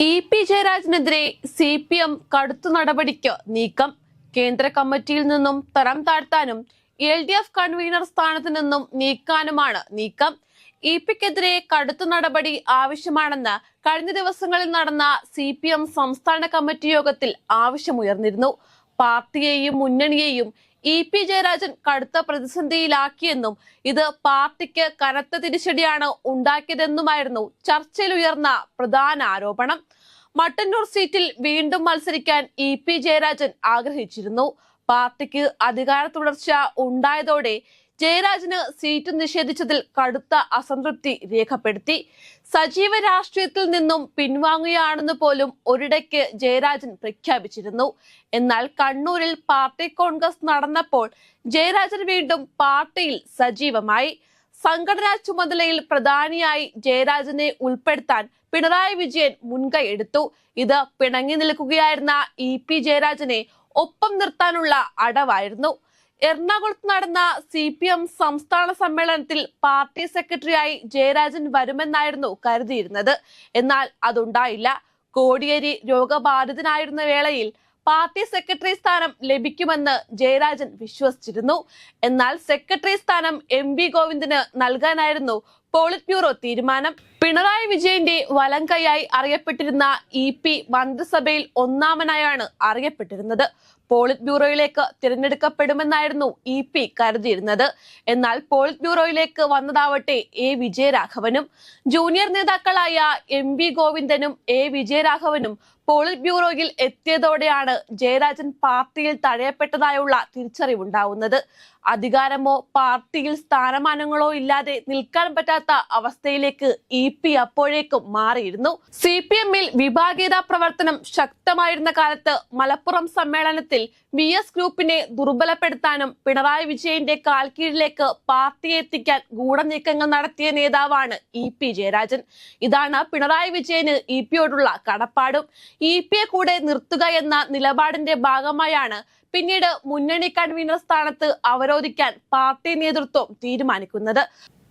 E P ജയരാജനെതിരെ C P M കടുത്ത നടപടിക്ക് നീക്കം. കേന്ദ്ര കമ്മിറ്റിയിൽ നിന്നും തരം താഴ്ത്താനും എൽ ഡി എഫ് കൺവീനർ സ്ഥാനത്ത് നിന്നും നീക്കാനുമാണ് നീക്കം. ഇ പിക്കെതിരെ കടുത്ത നടപടി ആവശ്യമാണെന്ന് കഴിഞ്ഞ ദിവസങ്ങളിൽ നടന്ന സി പി എം സംസ്ഥാന കമ്മിറ്റി യോഗത്തിൽ ആവശ്യമുയർന്നിരുന്നു. പാർട്ടിയെയും മുന്നണിയെയും ഇ പി ജയരാജൻ കടുത്ത പ്രതിസന്ധിയിലാക്കിയെന്നും ഇത് പാർട്ടിക്ക് കനത്ത തിരിച്ചടിയാണ് ഉണ്ടാക്കിയതെന്നുമായിരുന്നു ചർച്ചയിൽ ഉയർന്ന പ്രധാന ആരോപണം. മട്ടന്നൂർ സീറ്റിൽ വീണ്ടും മത്സരിക്കാൻ ഇ പി ജയരാജൻ ആഗ്രഹിച്ചിരുന്നു. പാർട്ടിക്ക് അധികാര തുടർച്ച ഉണ്ടായതോടെ ജയരാജന് സീറ്റ് നിഷേധിച്ചതിൽ കടുത്ത അസംതൃപ്തി രേഖപ്പെടുത്തി. സജീവ രാഷ്ട്രീയത്തിൽ നിന്നും പിൻവാങ്ങുകയാണെന്ന് പോലും ഒരിടയ്ക്ക് ജയരാജൻ പ്രഖ്യാപിച്ചിരുന്നു. എന്നാൽ കണ്ണൂരിൽ പാർട്ടി കോൺഗ്രസ് നടന്നപ്പോൾ ജയരാജൻ വീണ്ടും പാർട്ടിയിൽ സജീവമായി. സംഘടനാ ചുമതലയിൽ പ്രധാനിയായി ജയരാജനെ ഉൾപ്പെടുത്താൻ പിണറായി വിജയൻ മുൻകൈ എടുത്തു. ഇത് പിണങ്ങി നിൽക്കുകയായിരുന്ന ഇ പി ജയരാജനെ ഒപ്പം നിർത്താനുള്ള അടവായിരുന്നു. എറണാകുളത്ത് നടന്ന സി പി എം സംസ്ഥാന സമ്മേളനത്തിൽ പാർട്ടി സെക്രട്ടറിയായി ജയരാജൻ വരുമെന്നായിരുന്നു കരുതിയിരുന്നത്. എന്നാൽ അതുണ്ടായില്ല. കോടിയേരി രോഗബാധിതനായിരുന്ന വേളയിൽ പാർട്ടി സെക്രട്ടറി സ്ഥാനം ലഭിക്കുമെന്ന് ജയരാജൻ വിശ്വസിച്ചിരുന്നു. എന്നാൽ സെക്രട്ടറി സ്ഥാനം എം വി ഗോവിന്ദന് നൽകാനായിരുന്നു പോളിറ്റ് ബ്യൂറോ തീരുമാനം. പിണറായി വിജയന്റെ വലം കൈയായി അറിയപ്പെട്ടിരുന്ന ഇ പി മന്ത്രിസഭയിൽ ഒന്നാമനായാണ് അറിയപ്പെട്ടിരുന്നത്. പോളിറ്റ് ബ്യൂറോയിലേക്ക് തിരഞ്ഞെടുക്കപ്പെടുമെന്നായിരുന്നു ഇ പി കരുതിയിരുന്നത്. എന്നാൽ പോളിറ്റ് ബ്യൂറോയിലേക്ക് വന്നതാവട്ടെ എ വിജയരാഘവനും ജൂനിയർ നേതാക്കളായ എം വി ഗോവിന്ദനും എ വിജയരാഘവനും പോളിറ്റ് ബ്യൂറോയിൽ എത്തിയതോടെയാണ് ജയരാജൻ പാർട്ടിയിൽ തഴയപ്പെട്ടതായുള്ള തിരിച്ചറിവുണ്ടാവുന്നത്. അധികാരമോ പാർട്ടിയിൽ സ്ഥാനമാനങ്ങളോ ഇല്ലാതെ നിൽക്കാൻ പറ്റാത്ത അവസ്ഥയിലേക്ക് ഇ പി അപ്പോഴേക്കും മാറിയിരുന്നു. സി പി എമ്മിൽ വിഭാഗീയത പ്രവർത്തനം ശക്തമായിരുന്ന കാലത്ത് മലപ്പുറം സമ്മേളനത്തിൽ വി എസ് ഗ്രൂപ്പിനെ ദുർബലപ്പെടുത്താനും പിണറായി വിജയന്റെ കാൽക്കീഴിലേക്ക് പാർട്ടിയെ എത്തിക്കാൻ ഗൂഢനീക്കങ്ങൾ നടത്തിയ നേതാവാണ് ഇ പി ജയരാജൻ. ഇതാണ് പിണറായി വിജയന് ഇ പിയോടുള്ള കടപ്പാടും. ഇ പിയെ കൂടെ നിർത്തുക എന്ന നിലപാടിന്റെ ഭാഗമായാണ് പിന്നീട് മുന്നണി കൺവീനർ സ്ഥാനത്ത് അവരോധിക്കാൻ പാർട്ടി നേതൃത്വം തീരുമാനിക്കുന്നത്.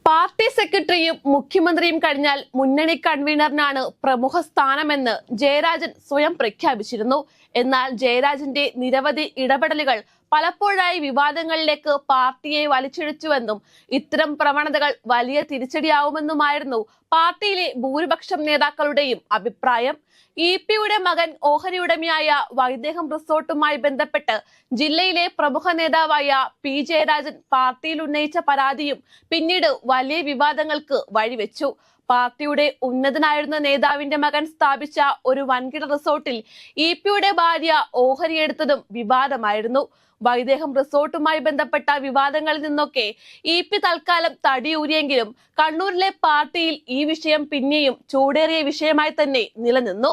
പാർട്ടി സെക്രട്ടറിയും മുഖ്യമന്ത്രിയും കഴിഞ്ഞാൽ മുന്നണി കൺവീനറിനാണ് പ്രമുഖ സ്ഥാനമെന്ന് ജയരാജൻ സ്വയം പ്രഖ്യാപിച്ചിരുന്നു. എന്നാൽ ജയരാജന്റെ നിരവധി ഇടപെടലുകൾ പലപ്പോഴായി വിവാദങ്ങളിലേക്ക് പാർട്ടിയെ വലിച്ചിഴച്ചുവെന്നും ഇത്തരം പ്രവണതകൾ വലിയ തിരിച്ചടിയാവുമെന്നുമായിരുന്നു പാർട്ടിയിലെ ഭൂരിപക്ഷം നേതാക്കളുടെയും അഭിപ്രായം. ഇ പിയുടെ മകൻ ഓഹരി ഉടമയായ വൈദേഹം റിസോർട്ടുമായി ബന്ധപ്പെട്ട് ജില്ലയിലെ പ്രമുഖ നേതാവായ പി ജയരാജൻ പാർട്ടിയിൽ ഉന്നയിച്ച പരാതിയും പിന്നീട് വലിയ വിവാദങ്ങൾക്ക് വഴിവെച്ചു. പാർട്ടിയുടെ ഉന്നതനായിരുന്ന നേതാവിന്റെ മകൻ സ്ഥാപിച്ച ഒരു വൻകിട റിസോർട്ടിൽ ഇ പിയുടെ ഭാര്യ ഓഹരിയെടുത്തതും വിവാദമായിരുന്നു. വൈദേഹം റിസോർട്ടുമായി ബന്ധപ്പെട്ട വിവാദങ്ങളിൽ നിന്നൊക്കെ ഇ പി തൽക്കാലം തടിയൂരിയെങ്കിലും കണ്ണൂരിലെ പാർട്ടിയിൽ ഈ വിഷയം പിന്നെയും ചൂടേറിയ വിഷയമായി തന്നെ നിലനിന്നു.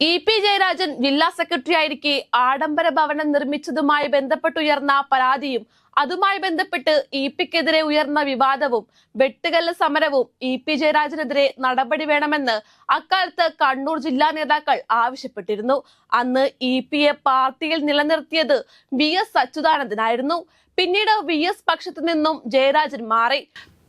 ഇ പി ജയരാജൻ ജില്ലാ സെക്രട്ടറി ആയിരിക്കെ ആഡംബര ഭവനം നിർമ്മിച്ചതുമായി ബന്ധപ്പെട്ടുയർന്ന പരാതിയും അതുമായി ബന്ധപ്പെട്ട് ഇ പിക്കെതിരെ ഉയർന്ന വിവാദവും വെട്ടുകല്ല് സമരവും ഇ പി ജയരാജനെതിരെ നടപടി വേണമെന്ന് അക്കാലത്ത് കണ്ണൂർ ജില്ലാ നേതാക്കൾ ആവശ്യപ്പെട്ടിരുന്നു. അന്ന് ഇ പിയെ പാർട്ടിയിൽ നിലനിർത്തിയത് വി എസ് അച്യുതാനന്ദനായിരുന്നു. പിന്നീട് വി എസ് പക്ഷത്തു നിന്നും ജയരാജൻ മാറി.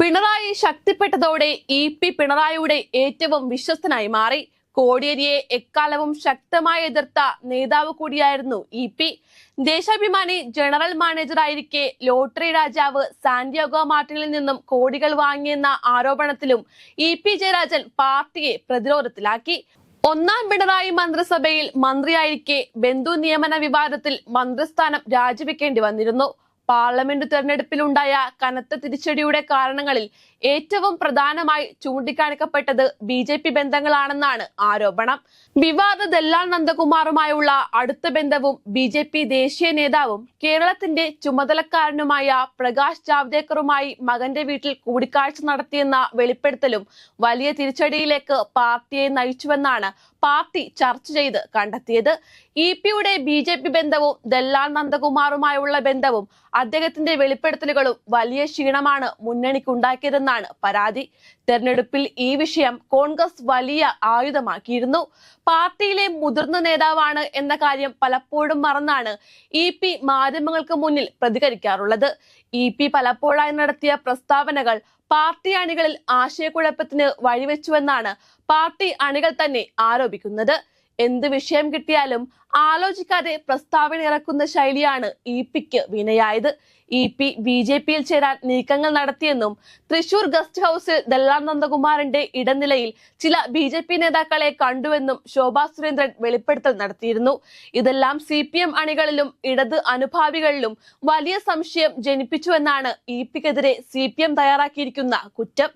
പിണറായി ശക്തിപ്പെട്ടതോടെ ഇ പി പിണറായിയുടെ ഏറ്റവും വിശ്വസ്തനായി മാറി. കോടിയേരിയെ എക്കാലവും ശക്തമായി എതിർത്ത നേതാവ് കൂടിയായിരുന്നു ഇ പി. ദേശാഭിമാനി ജനറൽ മാനേജറായിരിക്കെ ലോട്ടറി രാജാവ് സാന്റിയാഗോ മാർട്ടിനിൽ നിന്നും കോടികൾ വാങ്ങിയെന്ന ആരോപണത്തിലും ഇ പി ജയരാജൻ പാർട്ടിയെ പ്രതിരോധത്തിലാക്കി. ഒന്നാം പിണറായി മന്ത്രിസഭയിൽ മന്ത്രിയായിരിക്കെ ബന്ധു നിയമന വിവാദത്തിൽ മന്ത്രിസ്ഥാനം രാജിവെക്കേണ്ടി വന്നിരുന്നു. പാർലമെന്റ് തെരഞ്ഞെടുപ്പിലുണ്ടായ കനത്ത തിരിച്ചടിയുടെ കാരണങ്ങളിൽ ഏറ്റവും പ്രധാനമായി ചൂണ്ടിക്കാണിക്കപ്പെട്ടത് ബി ജെ പി ബന്ധങ്ങളാണെന്നാണ് ആരോപണം. വിവാദ ദല്ലാൽ നന്ദകുമാറുമായുള്ള അടുത്ത ബന്ധവും ബി ജെ പി ദേശീയ നേതാവും കേരളത്തിന്റെ ചുമതലക്കാരനുമായ പ്രകാശ് ജാവ്ദേക്കറുമായി മകന്റെ വീട്ടിൽ കൂടിക്കാഴ്ച നടത്തിയെന്ന വെളിപ്പെടുത്തലും വലിയ തിരിച്ചടിയിലേക്ക് പാർട്ടിയെ നയിച്ചുവെന്നാണ് പാർട്ടി ചർച്ച ചെയ്ത് കണ്ടെത്തിയത്. ഇ പിയുടെ ബി ജെ പി ബന്ധവും ദല്ലാൽ നന്ദകുമാറുമായുള്ള ബന്ധവും അദ്ദേഹത്തിന്റെ വെളിപ്പെടുത്തലുകളും വലിയ ക്ഷീണമാണ് മുന്നണിക്കുണ്ടാക്കിയതെന്നാണ് പരാതി. തെരഞ്ഞെടുപ്പിൽ ഈ വിഷയം കോൺഗ്രസ് വലിയ ആയുധമാക്കിയിരുന്നു. പാർട്ടിയിലെ മുതിർന്ന നേതാവാണ് എന്ന കാര്യം പലപ്പോഴും മറന്നാണ് ഇ പി മാധ്യമങ്ങൾക്ക് മുന്നിൽ പ്രതികരിക്കാറുള്ളത്. ഇ പി പലപ്പോഴായി നടത്തിയ പ്രസ്താവനകൾ പാർട്ടി അണികളിൽ ആശയക്കുഴപ്പത്തിന് വഴിവെച്ചുവെന്നാണ് പാർട്ടി അണികൾ തന്നെ ആരോപിക്കുന്നത്. എന്ത് വിഷയം കിട്ടിയാലും ആലോചിക്കാതെ പ്രസ്താവന ഇറക്കുന്ന ശൈലിയാണ് ഇ പിക്ക് വിനയായത്. ഇ പി ബി ജെ പിയിൽ ചേരാൻ നീക്കങ്ങൾ നടത്തിയെന്നും തൃശൂർ ഗസ്റ്റ് ഹൌസിൽ ദല്ലാർ നന്ദകുമാറിന്റെ ഇടനിലയിൽ ചില ബി ജെ പി നേതാക്കളെ കണ്ടുവെന്നും ശോഭാ സുരേന്ദ്രൻ വെളിപ്പെടുത്തൽ നടത്തിയിരുന്നു. ഇതെല്ലാം സി പി എം അണികളിലും ഇടത് അനുഭാവികളിലും വലിയ സംശയം ജനിപ്പിച്ചുവെന്നാണ് ഇ പിക്കെതിരെ സി പി എം തയ്യാറാക്കിയിരിക്കുന്ന കുറ്റം.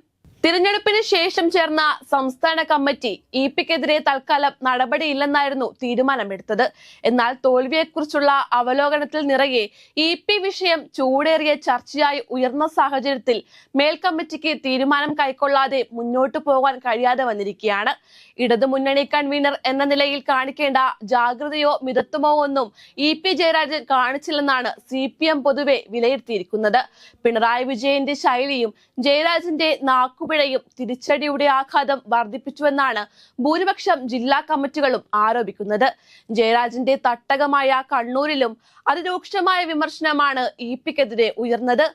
തിരഞ്ഞെടുപ്പിന് ശേഷം ചേർന്ന സംസ്ഥാന കമ്മിറ്റി ഇ പിക്കെതിരെ തൽക്കാലം നടപടിയില്ലെന്നായിരുന്നു തീരുമാനമെടുത്തത്. എന്നാൽ തോൽവിയെക്കുറിച്ചുള്ള അവലോകനത്തിൽ നിറയെ ഇ പി വിഷയം ചൂടേറിയ ചർച്ചയായി ഉയർന്ന സാഹചര്യത്തിൽ മേൽക്കമ്മിറ്റിക്ക് തീരുമാനം കൈക്കൊള്ളാതെ മുന്നോട്ടു പോകാൻ കഴിയാതെ വന്നിരിക്കുകയാണ്. ഇടതു മുന്നണി കൺവീനർ എന്ന നിലയിൽ കാണിക്കേണ്ട ജാഗ്രതയോ മിതത്വമോ ഒന്നും ഇ പി ജയരാജൻ കാണിച്ചില്ലെന്നാണ് സി പി എം പൊതുവെ വിലയിരുത്തിയിരിക്കുന്നത്. പിണറായി വിജയന്റെ ശൈലിയും ജയരാജന്റെ നാക്കുപിഴയും തിരിച്ചടിയുടെ ആഘാതം വർദ്ധിപ്പിച്ചുവെന്നാണ് ഭൂരിപക്ഷം ജില്ലാ കമ്മിറ്റികളും ആരോപിക്കുന്നത്. ജയരാജന്റെ തട്ടകമായ കണ്ണൂരിലും അതിരൂക്ഷമായ വിമർശനമാണ് ഇ പിക്കെതിരെ ഉയർന്നത്.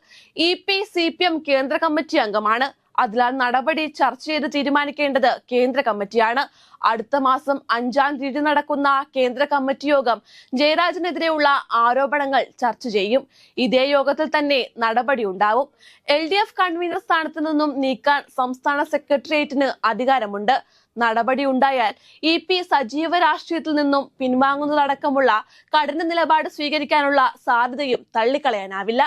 E P C P M കേന്ദ്ര കമ്മിറ്റി അംഗമാണ്. അതിനാൽ നടപടി ചർച്ച ചെയ്ത് തീരുമാനിക്കേണ്ടത് കേന്ദ്ര കമ്മിറ്റിയാണ്. അടുത്ത മാസം അഞ്ചാം തീയതി നടക്കുന്ന കേന്ദ്ര കമ്മിറ്റി യോഗം ജയരാജനെതിരെയുള്ള ആരോപണങ്ങൾ ചർച്ച ചെയ്യും. ഇതേ യോഗത്തിൽ തന്നെ നടപടി ഉണ്ടാവും. എൽ ഡി എഫ് കൺവീനർ സ്ഥാനത്ത് നിന്നും നീക്കാൻ സംസ്ഥാന സെക്രട്ടേറിയറ്റിന് അധികാരമുണ്ട്. നടപടി ഉണ്ടായാൽ ഇ പി സജീവ രാഷ്ട്രീയത്തിൽ നിന്നും പിൻവാങ്ങുന്നതടക്കമുള്ള കഠിന നിലപാട് സ്വീകരിക്കാനുള്ള സാധ്യതയും തള്ളിക്കളയാനാവില്ല.